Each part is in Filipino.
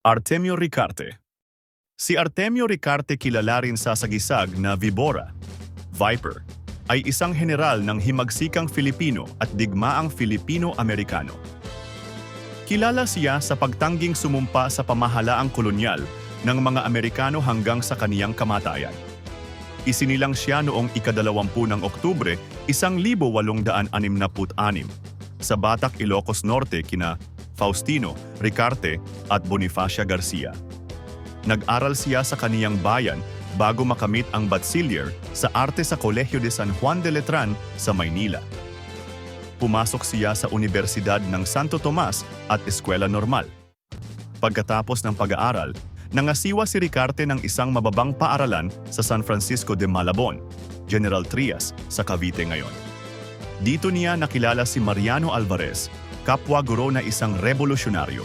Artemio Ricarte Si Artemio Ricarte kilala rin sa sagisag na Vibora, Viper, ay isang general ng himagsikang Filipino at digmaang Filipino-Amerikano. Kilala siya sa pagtangging sumumpa sa pamahalaang kolonyal ng mga Amerikano hanggang sa kaniyang kamatayan. Isinilang siya noong ikadalawampu ng Oktubre, 1866 sa Batak, Ilocos Norte kina Faustino, Ricarte at Bonifacia Garcia. Nag-aral siya sa kaniyang bayan bago makamit ang bachiller sa arte sa Kolehiyo de San Juan de Letran sa Maynila. Pumasok siya sa Universidad ng Santo Tomas at Eskwela Normal. Pagkatapos ng pag-aaral, nangasiwa si Ricarte ng isang mababang paaralan sa San Francisco de Malabon, General Trias, sa Cavite ngayon. Dito niya nakilala si Mariano Alvarez, kapwa guro na isang revolusyonaryo.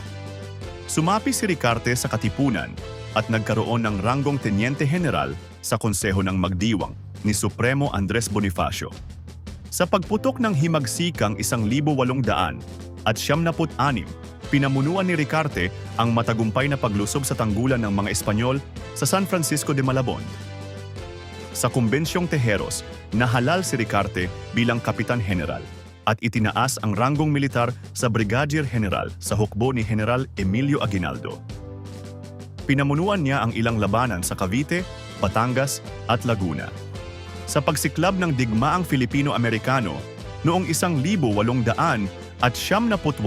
Sumapi si Ricarte sa Katipunan at nagkaroon ng ranggong Tenyente General sa Konseho ng Magdiwang ni Supremo Andres Bonifacio. Sa pagputok ng himagsikang 1,800 at 76, pinamunuan ni Ricarte ang matagumpay na paglusob sa tanggulan ng mga Espanyol sa San Francisco de Malabon. Sa Kumbensyong Tejeros, nahalal si Ricarte bilang Kapitan General at itinaas ang ranggong militar sa Brigadier General sa hukbo ni General Emilio Aguinaldo. Pinamunuan niya ang ilang labanan sa Cavite, Batangas at Laguna. Sa pagsiklab ng digmaang Filipino-Amerikano, noong 1800 at 78,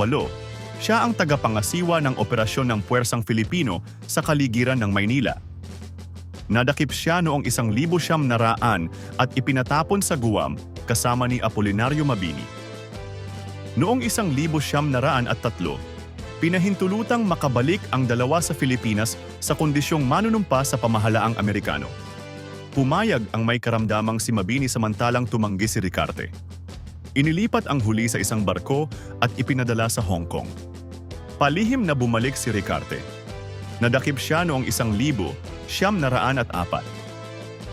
siya ang tagapangasiwa ng operasyon ng Puwersang Filipino sa kaligiran ng Maynila. Nadakip siya noong 1900 at ipinatapon sa Guam kasama ni Apolinario Mabini. Noong 1903, pinahintulutang makabalik ang dalawa sa Pilipinas sa kondisyong manunumpa sa pamahalaang Amerikano. Pumayag ang may karamdamang si Mabini samantalang tumanggi si Ricarte. Inilipat ang huli sa isang barko at ipinadala sa Hong Kong. Palihim na bumalik si Ricarte. Nadakip siya noong isang libo, siyam na raan at apat.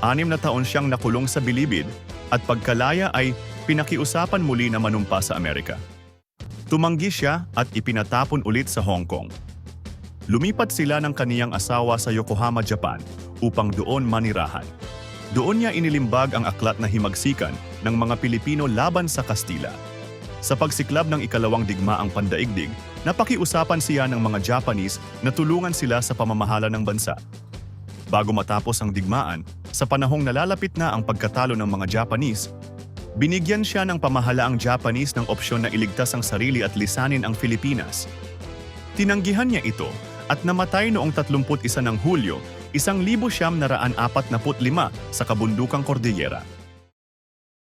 Anim na taon siyang nakulong sa bilibid at pagkalaya ay pinakiusapan muli na manumpa sa Amerika. Tumanggi siya at ipinatapon ulit sa Hong Kong. Lumipat sila ng kaniyang asawa sa Yokohama, Japan upang doon manirahan. Doon niya inilimbag ang aklat na himagsikan ng mga Pilipino laban sa Kastila. Sa pagsiklab ng ikalawang digmaang pandaigdig, napakiusapan siya ng mga Japanese na tulungan sila sa pamamahala ng bansa. Bago matapos ang digmaan, sa panahong nalalapit na ang pagkatalo ng mga Japanese, Binigyan siya ng pamahalaang Japanese ng opsyon na iligtas ang sarili at lisanin ang Pilipinas. Tinanggihan niya ito at namatay noong 31 ng Hulyo, 1945 sa kabundukang Cordillera.